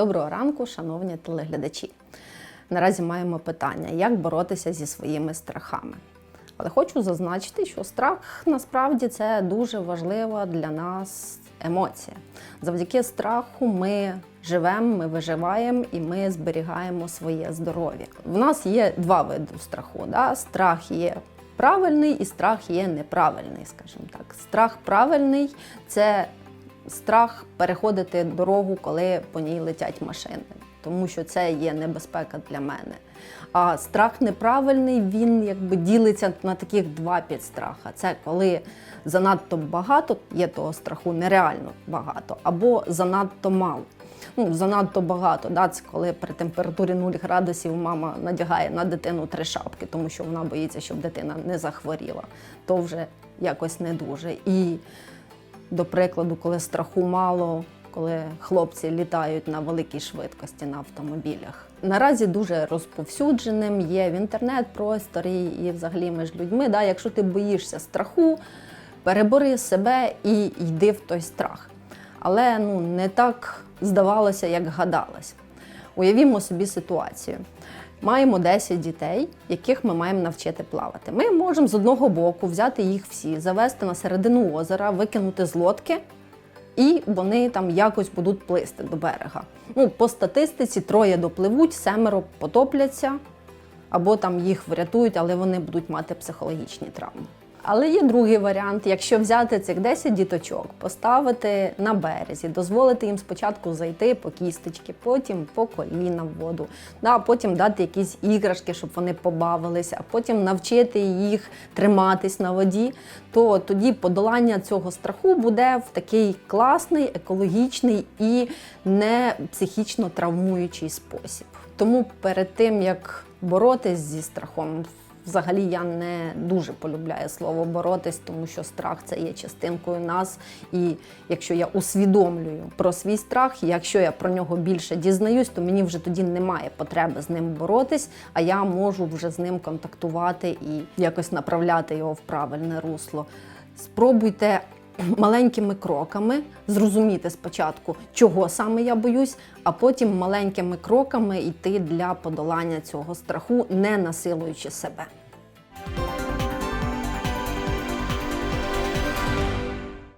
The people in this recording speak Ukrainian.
Доброго ранку, шановні телеглядачі. Наразі маємо питання, як боротися зі своїми страхами. Але хочу зазначити, що страх насправді це дуже важлива для нас емоція. Завдяки страху ми живемо, ми виживаємо і ми зберігаємо своє здоров'я. В нас є два види страху. Да? Страх є правильний і страх є неправильний, скажімо так. Страх правильний це страх переходити дорогу, коли по ній летять машини, тому що це є небезпека для мене. А страх неправильний, він якби ділиться на таких два підстраха. Це коли занадто багато є того страху, нереально багато, або занадто мало. Ну, занадто багато. Да? Це коли при температурі 0 градусів мама надягає на дитину три шапки, тому що вона боїться, щоб дитина не захворіла. То вже якось не дуже. І до прикладу, коли страху мало, коли хлопці літають на великій швидкості на автомобілях. Наразі дуже розповсюдженим є в інтернет-просторі і взагалі між людьми. Да, якщо ти боїшся страху, перебори себе і йди в той страх. Але ну, не так здавалося, як гадалось. Уявімо собі ситуацію. Маємо 10 дітей, яких ми маємо навчити плавати. Ми можемо з одного боку взяти їх всі, завести на середину озера, викинути з лодки, і вони там якось будуть плисти до берега. Ну, по статистиці троє допливуть, семеро потопляться, або там їх врятують, але вони будуть мати психологічні травми. Але є другий варіант: якщо взяти цих 10 діточок, поставити на березі, дозволити їм спочатку зайти по кісточки, потім по коліна в воду, да, потім дати якісь іграшки, щоб вони побавилися, а потім навчити їх триматись на воді, то тоді подолання цього страху буде в такий класний, екологічний і не психічно травмуючий спосіб. Тому перед тим як боротись зі страхом, Взагалі я не дуже полюбляю слово боротись, тому що страх це є частинкою нас. І якщо я усвідомлюю про свій страх, якщо я про нього більше дізнаюсь, то мені вже тоді немає потреби з ним боротись, а я можу вже з ним контактувати і якось направляти його в правильне русло. Спробуйте маленькими кроками зрозуміти спочатку, чого саме я боюсь, а потім маленькими кроками йти для подолання цього страху, не насилуючи себе.